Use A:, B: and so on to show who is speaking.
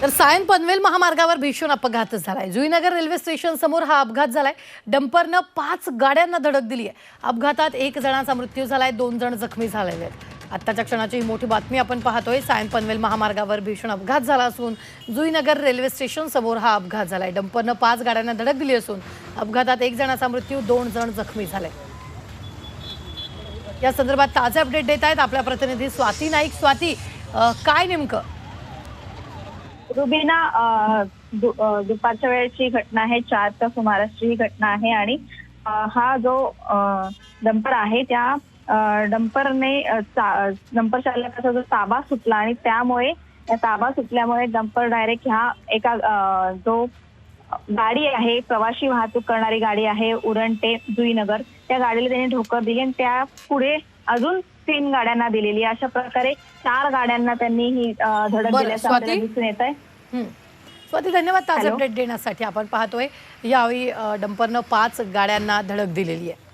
A: तर सायन पनवेल महामार्गावर भीषण अपघात झालाय. जुईनगर रेल्वे स्टेशन समोर हा अपघात झालाय. डंपरनं पाच गाड्यांना धडक दिली आहे. अपघातात एक जणाचा मृत्यू झालाय दोन जण जखमी झालेले आहेत. आत्ताच्या क्षणाची ही मोठी बातमी आपण पाहतोय. सायन पनवेल महामार्गावर भीषण अपघात झाला असून जुईनगर रेल्वे स्टेशन समोर हा अपघात झालाय. डंपरनं पाच गाड्यांना धडक दिली असून अपघातात एक जणाचा मृत्यू दोन जण जखमी झाले. या संदर्भात ताजे अपडेट देत आहेत आपल्या प्रतिनिधी स्वाती नाईक. स्वाती काय नेमकं?
B: रुबीना दुपारच्या वेळेची घटना आहे चारच्या सुमारासची ही घटना आहे आणि हा जो डंपर आहे त्या डंपरने डंपर चालकाचा जो ताबा सुटला आणि त्यामुळे त्या ताबा सुटल्यामुळे डंपर डायरेक्ट ह्या एका जो गाडी आहे प्रवासी वाहतूक करणारी गाडी आहे उरण ते जुईनगर त्या गाडीला त्यांनी ठोकर दिली आणि त्या पुढे अजून तीन गाड्यांना दिलेली आहे. अशा प्रकारे चार गाड्यांना त्यांनी ही अ, धडक
A: बरं,
B: दिल्याचं
A: स्वाती?
B: आपल्याला दिसून येत आहे
A: हं. स्वाती धन्यवाद ताजे
B: हॅलो.
A: अपडेट देण्यासाठी आपण पाहतोय यावेळी अ, डंपरनं पाच गाड्यांना धडक दिलेली आहे